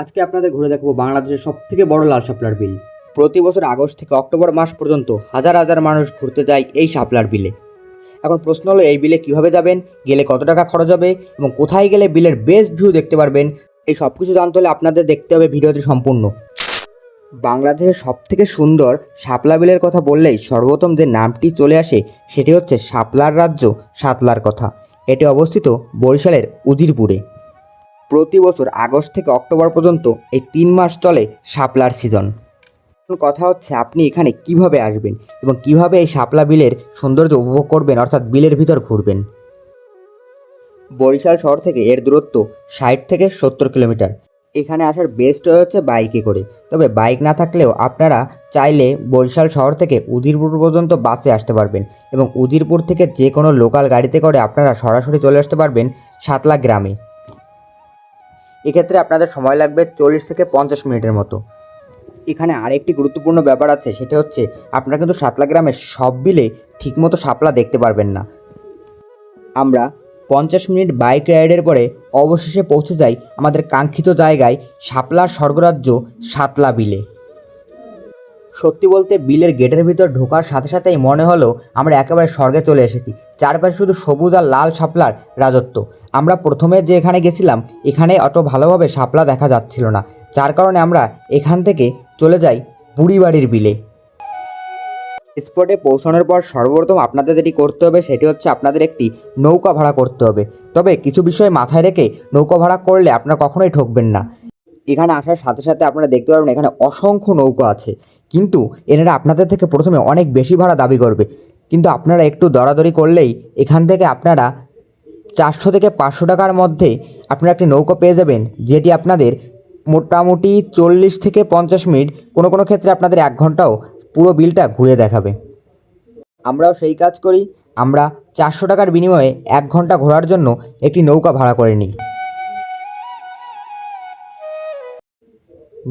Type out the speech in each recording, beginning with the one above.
আজকে আপনাদের ঘুরে দেখাবো বাংলাদেশের সব থেকে বড় লাল শাপলার বিল। প্রতি বছর আগস্ট থেকে অক্টোবর মাস পর্যন্ত হাজার হাজার মানুষ ঘুরতে যায় এই শাপলার বিলে। এখন প্রশ্ন হলো, এই বিলে কীভাবে যাবেন, গেলে কত টাকা খরচ হবে এবং কোথায় গেলে বিলের বেস্ট ভিউ দেখতে পারবেন, এই সব কিছু জানতে হলে আপনাদের দেখতে হবে ভিডিওটি সম্পূর্ণ। বাংলাদেশের সব থেকে সুন্দর শাপলা বিলের কথা বললেই সর্বপ্রথম যে নামটি চলে আসে সেটি হচ্ছে শাপলার রাজ্য সাতলার কথা। এটি অবস্থিত বরিশালের উজিরপুরে। প্রতি বছর আগস্ট থেকে অক্টোবর পর্যন্ত এই তিন মাস চলে শাপলার সিজন কথা হচ্ছে আপনি এখানে কীভাবে আসবেন এবং কীভাবে এই শাপলা বিলের সৌন্দর্য উপভোগ করবেন, অর্থাৎ বিলের ভিতর ঘুরবেন? বরিশাল শহর থেকে এর দূরত্ব ষাট থেকে সত্তর কিলোমিটার। এখানে আসার বেস্ট হচ্ছে বাইকে করে। তবে বাইক না থাকলেও আপনারা চাইলে বরিশাল শহর থেকে উজিরপুর পর্যন্ত বাসে আসতে পারবেন এবং উজিরপুর থেকে যে কোনো লোকাল গাড়িতে করে আপনারা সরাসরি চলে আসতে পারবেন সাতলা গ্রামে। এক্ষেত্রে আপনাদের সময় লাগবে চল্লিশ থেকে পঞ্চাশ মিনিটের মতো। এখানে আরেকটি গুরুত্বপূর্ণ ব্যাপার আছে, সেটা হচ্ছে আপনারা কিন্তু সাতলা গ্রামের সব বিলে ঠিকমতো সাপলা দেখতে পারবেন না। আমরা পঞ্চাশ মিনিট বাইক রাইডের পরে অবশেষে পৌঁছে যাই আমাদের কাঙ্ক্ষিত জায়গায় সাপলা স্বর্গরাজ্য সাতলা বিলে। সত্যি বলতে বিলের গেটের ভিতর ঢোকার সাথে সাথেই মনে হলো আমরা একেবারে স্বর্গে চলে এসেছি। চারপাশে শুধু সবুজ আর লাল শাপলার রাজত্ব। আমরা প্রথমে যে এখানে গেছিলাম, এখানে অত ভালোভাবে শাপলা দেখা যাচ্ছিল না। যার কারণে আমরা এখান থেকে চলে যাই বুড়িবাড়ির বিলে। স্পটে পৌঁছানোর পর সর্বপ্রথম আপনাদের যেটি করতে হবে, সেটি হচ্ছে আপনাদের একটি নৌকা ভাড়া করতে হবে। তবে কিছু বিষয় মাথায় রেখে নৌকা ভাড়া করলে আপনারা কখনোই ঠকবেন না। এখানে আসার সাথে সাথে আপনারা দেখতে পারবেন এখানে অসংখ্য নৌকা আছে। কিন্তু এনারা আপনাদের থেকে প্রথমে অনেক বেশি ভাড়া দাবি করবে। কিন্তু আপনারা একটু দরাদরি করলেই এখান থেকে আপনারা চারশো থেকে পাঁচশো টাকার মধ্যে আপনারা একটি নৌকা পেয়ে যাবেন, যেটি আপনাদের মোটামুটি চল্লিশ থেকে পঞ্চাশ মিনিট কোনো কোনো ক্ষেত্রে আপনাদের এক ঘন্টাও পুরো বিলটা ঘুরে দেখাবে। আমরাও সেই কাজ করি। আমরা চারশো টাকার বিনিময়ে এক ঘণ্টা ঘোরার জন্য একটি নৌকা ভাড়া করে নিই।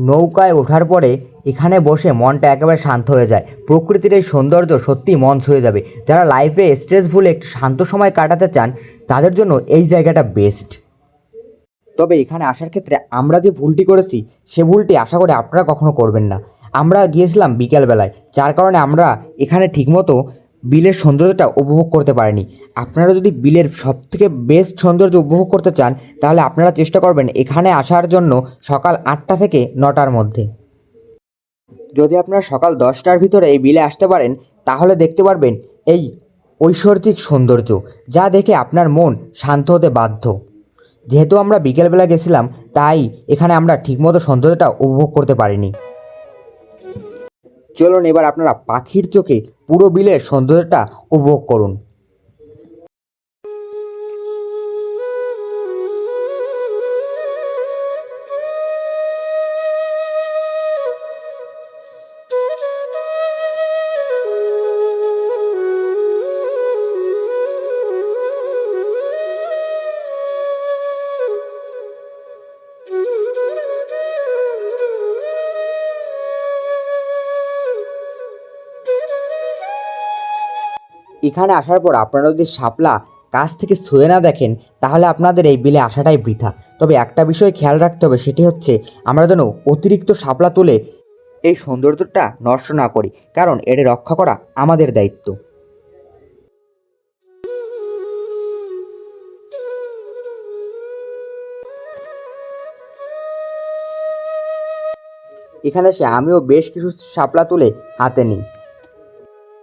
নৌকায় ওঠার পরে এখানে বসে মনটা একেবারে শান্ত হয়ে যায়। প্রকৃতির এই সৌন্দর্য সত্যি মন ছুঁয়ে যাবে। যারা লাইফে স্ট্রেস ভুলে একটু শান্ত সময় কাটাতে চান, তাদের জন্য এই জায়গাটা বেস্ট তবে এখানে আসার ক্ষেত্রে আমরা যে ভুলটি করেছি, সে ভুলটি আশা করি আপনারা কখনো করবেন না। আমরা গিয়েছিলাম বিকেলবেলায়, যার কারণে আমরা এখানে ঠিকমতো বিলের সৌন্দর্যটা উপভোগ করতে পারেনি। আপনারা যদি বিলের সবথেকে বেস্ট সৌন্দর্য উপভোগ করতে চান, তাহলে আপনারা চেষ্টা করবেন এখানে আসার জন্য সকাল আটটা থেকে নটার মধ্যে। যদি আপনারা সকাল দশটার ভিতরে এই বিলে আসতে পারেন, তাহলে দেখতে পারবেন এই ঐশ্বর্যিক সৌন্দর্য, যা দেখে আপনার মন শান্ত হতে বাধ্য। যেহেতু আমরা বিকেলবেলা গেছিলাম, তাই এখানে আমরা ঠিকমতো সৌন্দর্যটা উপভোগ করতে পারিনি। চলুন এবার আপনারা পাখির চোখে পুরো বিলের সৌন্দর্যটা উপভোগ করুন। এখানে আসার পর আপনারা যদি শাপলা কাছ থেকে ছুঁয়ে না দেখেন, তাহলে আপনাদের এই বিলে আসাটাই বৃথা। তবে একটা বিষয় খেয়াল রাখতে হবে, সেটি হচ্ছে আমরা যেন অতিরিক্ত শাপলা তুলে এই সৌন্দর্যটা নষ্ট না করি, কারণ এটি রক্ষা করা আমাদের দায়িত্ব। এখানে এসে আমিও বেশ কিছু শাপলা তুলে হাতে নিই।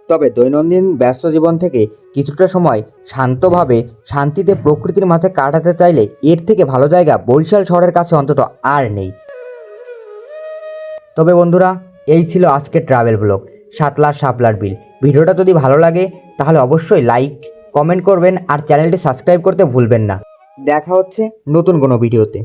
তবে দৈনন্দিন ব্যস্ত জীবন থেকে কিছুটা সময় শান্তভাবে শান্তিতে প্রকৃতির মাঝে কাটাতে চাইলে এর থেকে ভালো জায়গা বরিশাল শহরের কাছে অন্তত আর নেই। তবে বন্ধুরা, এই ছিল আজকের ট্রাভেল ব্লগ সাতলার সাপলার বিল। ভিডিওটা যদি ভালো লাগে, তাহলে অবশ্যই লাইক কমেন্ট করবেন আর চ্যানেলটি সাবস্ক্রাইব করতে ভুলবেন না। দেখা হচ্ছে নতুন কোনো ভিডিওতে